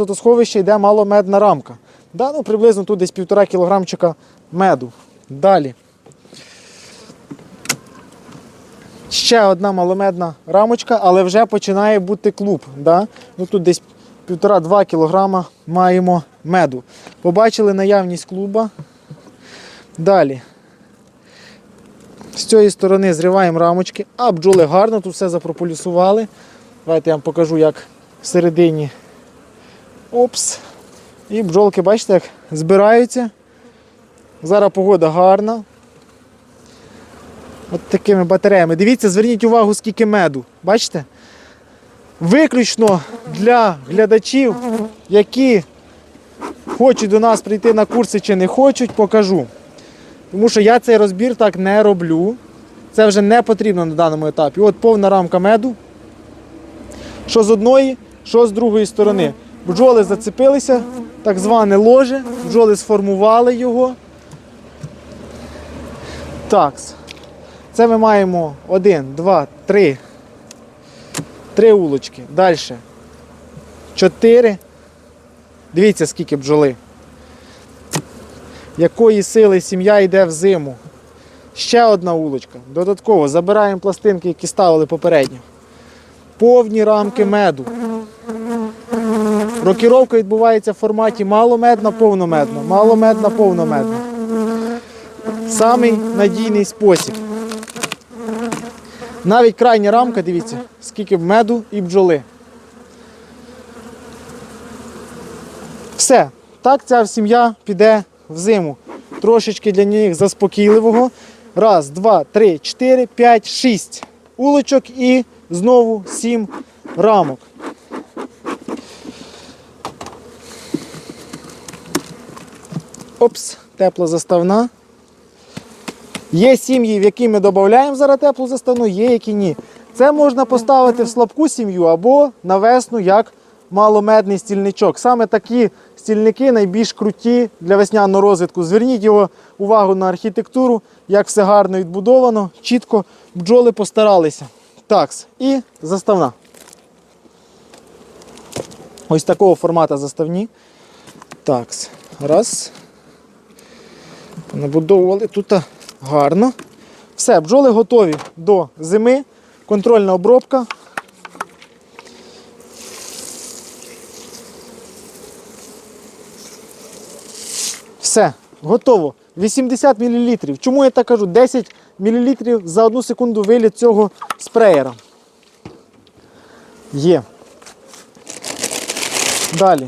сотосховища йде маломедна рамка. Да, ну, приблизно тут десь півтора кілограмчика меду. Далі. Ще одна маломедна рамочка, але вже починає бути клуб. Да? Ну, тут десь 1,5-2 кілограма маємо меду. Побачили наявність клуба. Далі. З цієї сторони зриваємо рамочки, а бджоли гарно тут все запрополюсували. Давайте я вам покажу, як всередині. Опс. І бджолки, бачите, як збираються. Зараз погода гарна. От такими батареями. Дивіться, зверніть увагу, скільки меду. Бачите? Виключно для глядачів, які хочуть до нас прийти на курси чи не хочуть, покажу. Тому що я цей розбір так не роблю. Це вже не потрібно на даному етапі. От повна рамка меду. Що з одної, що з другої сторони. Бджоли зацепилися, так зване ложе, бджоли сформували його. Так. Це ми маємо один, два, три. Три улочки. Далі. Чотири. Дивіться, скільки бджоли. Якої сили сім'я йде в зиму. Ще одна улочка. Додатково забираємо пластинки, які ставили попередньо. Повні рамки меду. Рокіровка відбувається в форматі маломедна, повномедна, маломедна, повномедна. Самий надійний спосіб. Навіть крайня рамка, дивіться, скільки меду і бджоли. Все. Так ця сім'я піде в зиму. Трошечки для них заспокійливого. Раз, два, три, чотири, п'ять, шість улочок і знову сім рамок. Опс, тепла заставна. Є сім'ї, в які ми додаємо зараз теплу заставну, є які ні. Це можна поставити в слабку сім'ю або на весну як маломедний стільничок. Саме такі стільники найбільш круті для весняного розвитку. Зверніть його увагу на архітектуру, як все гарно відбудовано, чітко бджоли постаралися. Такс. І заставна. Ось такого формату заставні. Такс. Раз. Набудовували тут гарно. Все, бджоли готові до зими. Контрольна обробка. Все, готово. 80 мл. Чому я так кажу? 10 мл за одну секунду виліт цього спреєра. Є. Далі.